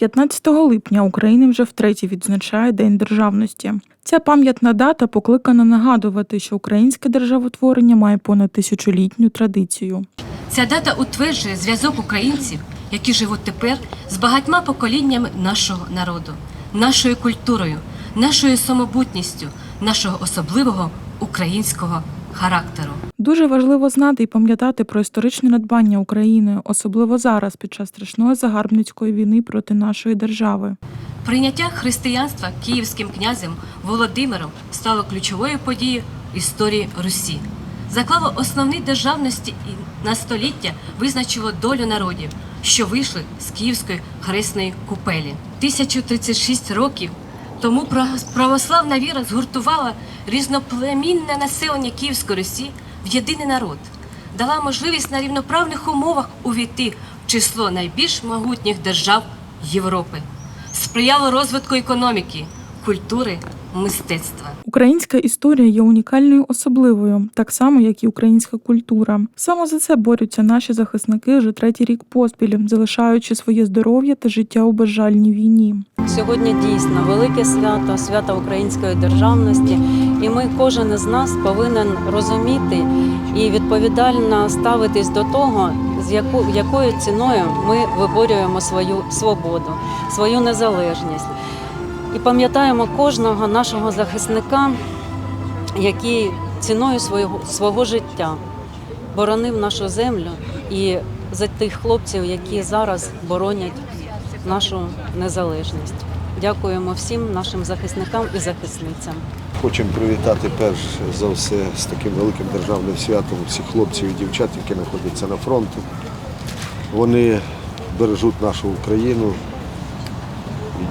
15 липня Україна вже втретє відзначає День державності. Ця пам'ятна дата покликана нагадувати, що українське державотворення має понад тисячолітню традицію. Ця дата утверджує зв'язок українців, які живуть тепер з багатьма поколіннями нашого народу, нашою культурою, нашою самобутністю, нашого особливого українського характеру. Дуже важливо знати і пам'ятати про історичне надбання України, особливо зараз, під час страшної загарбницької війни проти нашої держави. Прийняття християнства київським князем Володимиром стало ключовою подією історії Русі. Заклало основні державності і на століття визначило долю народів, що вийшли з Київської хресної купелі. 1036 років тому православна віра згуртувала різноплемінне населення Київської Русі в єдиний народ, дала можливість на рівноправних умовах увійти в число найбільш могутніх держав Європи сприяло розвитку економіки, культури, мистецтва. Українська історія є унікальною особливою, так само як і українська культура. Саме за це борються наші захисники вже третій рік поспіль, залишаючи своє здоров'я та життя у безжальній війні. Сьогодні дійсно велике свято, свято української державності, і ми, кожен із нас, повинен розуміти і відповідально ставитись до того, з яку, якою ціною ми виборюємо свою свободу, свою незалежність. І пам'ятаємо кожного нашого захисника, який ціною свого, свого життя боронив нашу землю, і за тих хлопців, які зараз боронять нашу незалежність. Дякуємо всім нашим захисникам і захисницям. Хочемо привітати перш за все з таким великим державним святом всіх хлопців і дівчат, які знаходяться на фронті. Вони бережуть нашу Україну.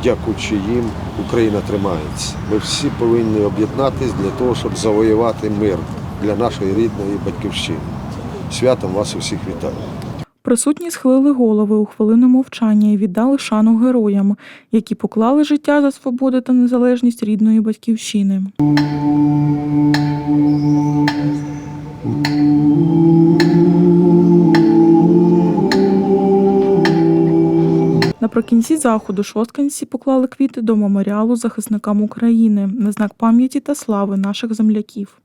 Дякуючи їм, Україна тримається. Ми всі повинні об'єднатися для того, щоб завоювати мир для нашої рідної батьківщини. Святом вас усіх вітаю. Присутні схилили голови у хвилину мовчання і віддали шану героям, які поклали життя за свободу та незалежність рідної батьківщини. Наприкінці заходу шостканці поклали квіти до меморіалу захисникам України на знак пам'яті та слави наших земляків.